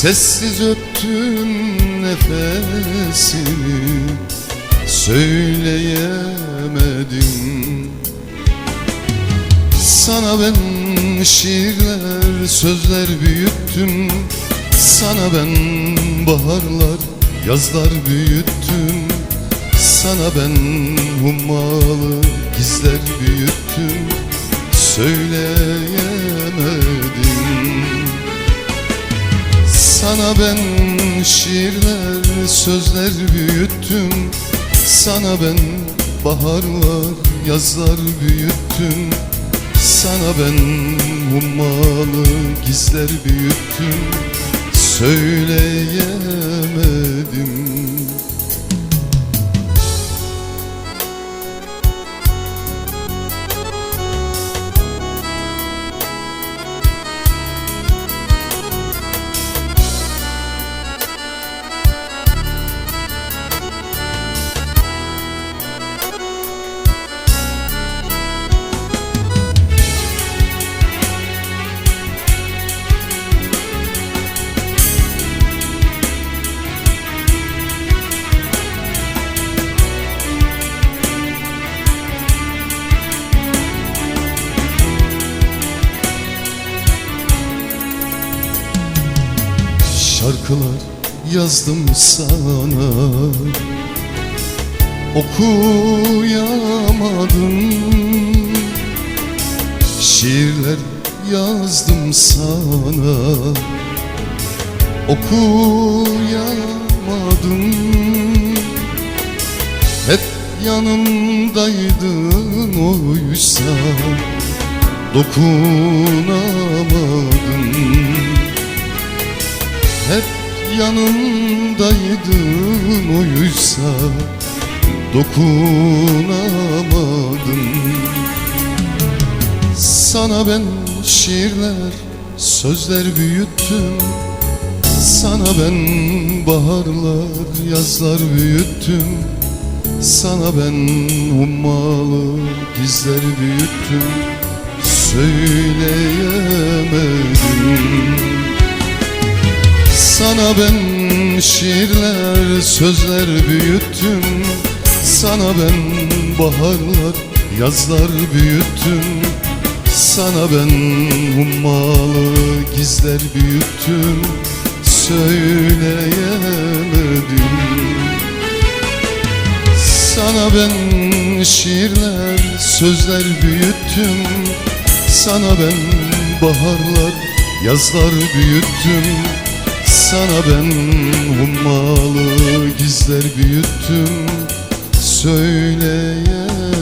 Sessiz öptüm nefesini Söyleyemedim. Sana ben şiirler, sözler büyüttüm. Sana ben baharlar, yazlar büyüttüm. Sana ben hummalı gizler büyüttüm. Söyleyemedim ben şiirler, sözler büyüttüm. Sana ben baharlar, yazlar büyüttüm. Sana ben hummalı gizler büyüttüm. Söyleyemedim Şarkılar yazdım sana. Okuyamadım. Şiirler yazdım sana. Okuyamadım. Hep yanımdaydın oysa Dokunamadım yanımdaydın oysa Dokunamadım. Sana ben şiirler, sözler büyüttüm. Sana ben baharlar, yazlar büyüttüm. Sana ben ummalı gizler büyüttüm. Söyleyemedim sana ben şiirler, sözler büyüttüm. Sana ben baharlar, yazlar büyüttüm. Sana ben hummalı gizler büyüttüm. Söyleyemedim. Sana ben şiirler, sözler büyüttüm. Sana ben baharlar, yazlar büyüttüm sana ben hummalı gizler büyüttüm Söyleyemedim